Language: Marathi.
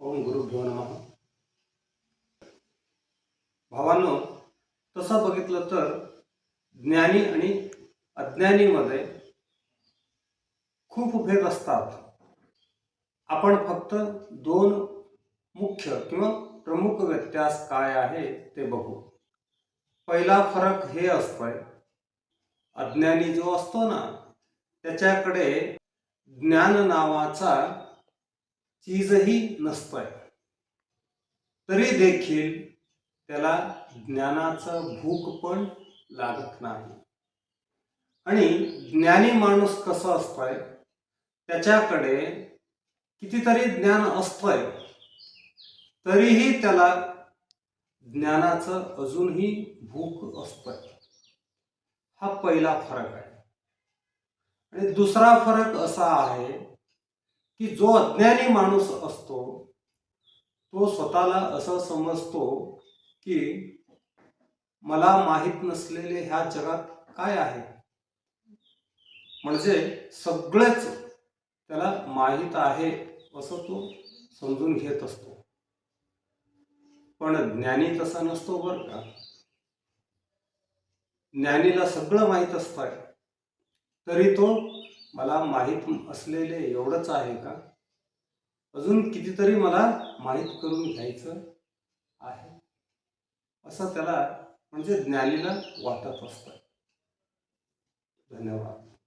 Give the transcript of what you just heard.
ओम गुरुभ्यो नम. भावांनो तसं बघितलं तर ज्ञानी आणि अज्ञानीमध्ये खूप भेद असतात. आपण फक्त दोन मुख्य किंवा प्रमुख व्यत्यास काय आहे ते बघू. पहिला फरक हे असतोय अज्ञानी जो असतो ना त्याच्याकडे ज्ञान नावाचा चीजही नसतोय. तरी देखील त्याला ज्ञानाचं भूक पण लागत नाही. आणि ज्ञानी माणूस कसं असतोय? त्याच्याकडे कितीतरी ज्ञान असतंय तरीही त्याला ज्ञानाचं अजूनही भूक असतंय. हा पहिला फरक आहे. आणि दुसरा फरक असा आहे की जो अज्ञानी माणूस असतो तो स्वतःला असं समजतो की मला माहीत नसलेले ह्या जगात काय आहे? म्हणजे सगळेच त्याला माहीत आहे असं तो समजून घेत असतो. पण ज्ञानी तसा नसतो बरं का. ज्ञानीला सगळं माहीत असतंय तरी तो मला माहीत असलेले एवढंच आहे का? अजून कितीतरी मला माहीत करून घ्यायचं आहे. असं त्याला म्हणजे ज्ञानीला वाटत असतं. धन्यवाद.